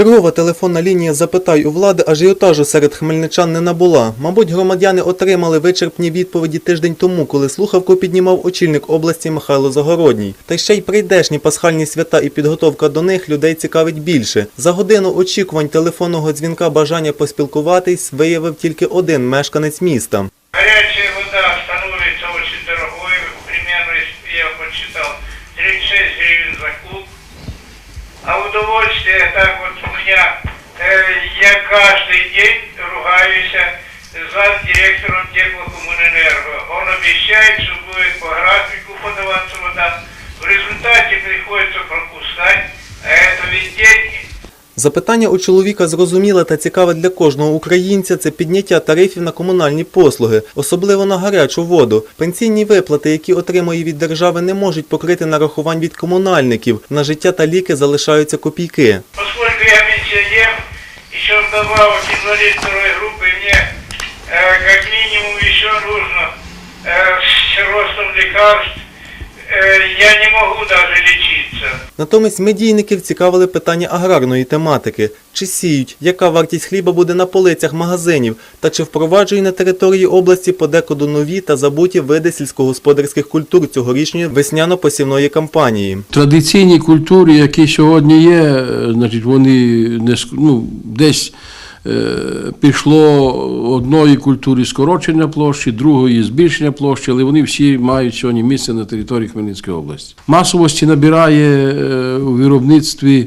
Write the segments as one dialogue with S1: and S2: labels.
S1: Чергова телефонна лінія «Запитай у влади» ажіотажу серед хмельничан не набула. Мабуть, громадяни отримали вичерпні відповіді тиждень тому, коли слухавку піднімав очільник області Михайло Загородній. Та ще й прийдешні пасхальні свята і підготовка до них людей цікавить більше. За годину очікувань телефонного дзвінка бажання поспілкуватись виявив тільки один мешканець міста.
S2: Горячая вода становится очень дорогой, примерно, я подсчитал, 36 гривен за куб. А удовольствие так вот у меня, э, я каждый день ругаюсь с директором теплокоммунэнерго. Он обещает, что будет по графику подаваться вода. В результате приходится пропускать, а это ведь деньги.
S1: Запитання у чоловіка зрозуміле та цікаве для кожного українця це підняття тарифів на комунальні послуги, особливо на гарячу воду. Пенсійні виплати, які отримує від держави, не можуть покрити нарахувань від комунальників. На життя та ліки залишаються копійки.
S2: Поскольку я пенсионер, еще вдобавок инвалид второй группы, мне э, как минимум еще нужно э, с ростом лекарств, э, я не могу даже лечиться.
S1: Натомість медійників цікавили питання аграрної тематики: чи сіють, яка вартість хліба буде на полицях магазинів, та чи впроваджує на території області подекуди нові та забуті види сільськогосподарських культур цьогорічної весняно-посівної кампанії.
S3: Традиційні культури, які сьогодні є, е, значить, вони не ну, десь пішло одної культури скорочення площі, другої збільшення площі, але вони всі мають сьогодні місце на території Хмельницької області. Масовості набирає е, у виробництві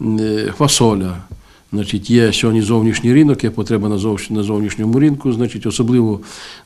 S3: е, фасоля. Значить, є сьогодні зовнішній ринок, є потреба на, зовш- на зовнішньому ринку, значить, особливо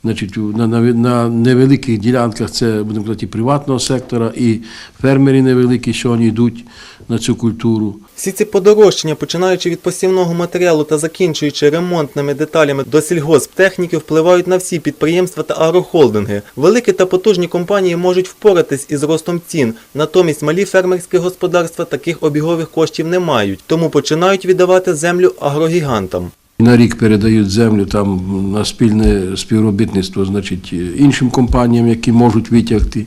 S3: значить, на, на, на невеликих ділянках це будемо казати, приватного сектора, і фермери невеликі сьогодні йдуть на цю культуру.
S1: Всі ці подорожчання, починаючи від посівного матеріалу та закінчуючи ремонтними деталями до сільгосптехніки, впливають на всі підприємства та агрохолдинги. Великі та потужні компанії можуть впоратись із ростом цін, натомість малі фермерські господарства таких обігових коштів не мають, тому починають віддавати землю агрогігантам.
S3: На рік передають землю там на спільне співробітництво, значить, іншим компаніям, які можуть витягти.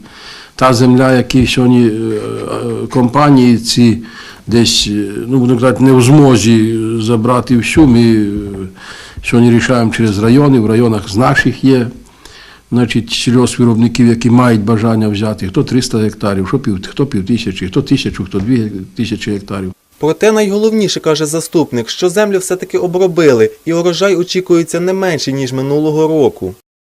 S3: Та земля, які сьогодні е, е, компанії ці десь, е, ну будемо казати, не в змозі забрати всю. Ми е, сьогодні рішаємо через райони, в районах з наших є. Значить, сільгоспвиробників, які мають бажання взяти, хто 300 гектарів, хто пів, хто пів тисячі, хто тисячу, хто дві тисячі гектарів.
S1: Проте найголовніше, каже заступник, що землю все-таки обробили, і урожай очікується не менший, ніж минулого року.